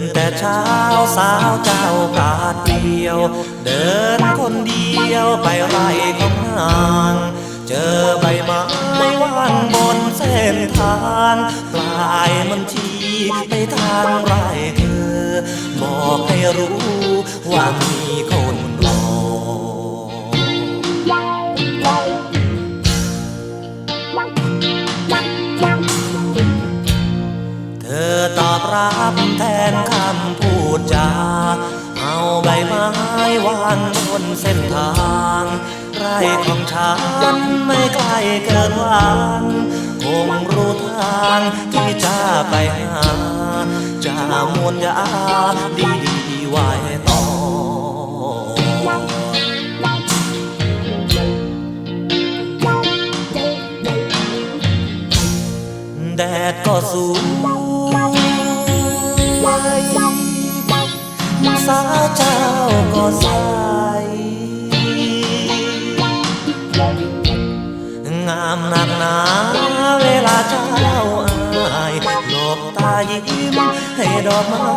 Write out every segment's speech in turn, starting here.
นแต่เช้าสาวเจ้าปาดเปรียว เดินคนเดียวไปไร่ของนางเจอใบไม้ว่างบนเส้นทางปลายมันชี้ไปทางไร่เธอ บอกให้รู้ว่ามีคนรอเธอตอบรับางบนเส้นทางไรของฉันไม่ไกลเกินวันคงรู้ทางที่จะไปหาจะมวนยาดีดีไว้ต่อแดดก็สูงาเจ้าก็ใสงามหนักหนาเวลาเจ้าอายหลบตายิ้มให้ดอกไม้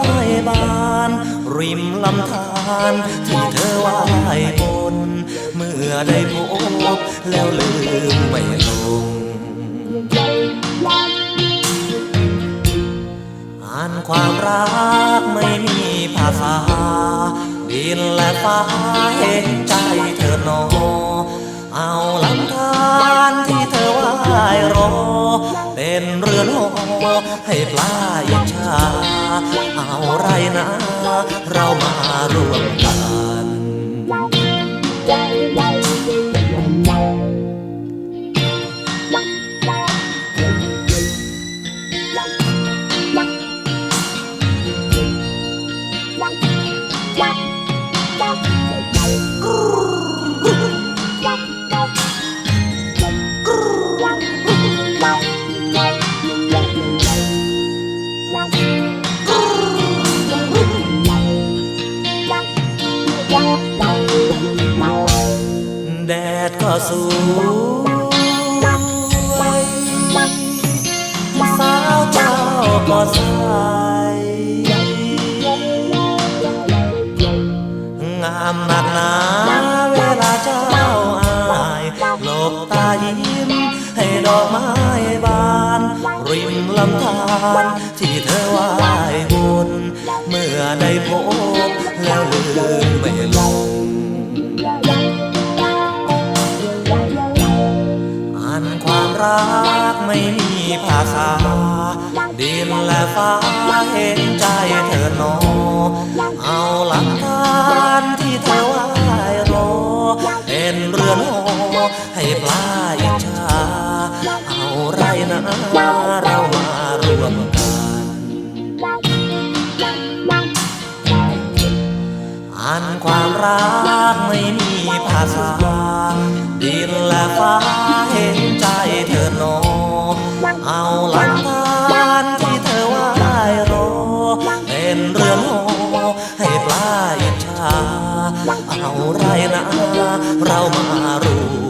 บาน ริมลำธารที่เธอไหวบน เมื่อได้พบแล้วลืมไม่ลงอ่านความรัก นและฟ้าเห็นใจเธอโนเอาลำธารที่เธอว่ายรอ เป็นเรือนหอให้ปลาอิจฉาเอาไรนะ เรามารวมกัน แดดก็สูงสาวเจ้าก็ใสงามหนักหนาเวลาเจ้าอายหลบตายิ้ม ให้ดอกไม้บาน ริมลำธารที่เธอว่ายบนเมื่อได้พบ แล้วลืมไม่ลงอ่านความรักไม่มีภาษา ดินและฟ้าเห็นใจเธอหนอเอาหลักฐานที่เธอว่ายรอเป็นเรือนหอให้ปลาอิจฉาเอาไรนะเรา อ่านความรักไม่มีภาษา ดินและฟ้าเห็นใจเธอโนอเอาหลักฐานที่เธอว่ายรอเป็นเรือนหอให้ปลายชา เอาไรนะเรามารู้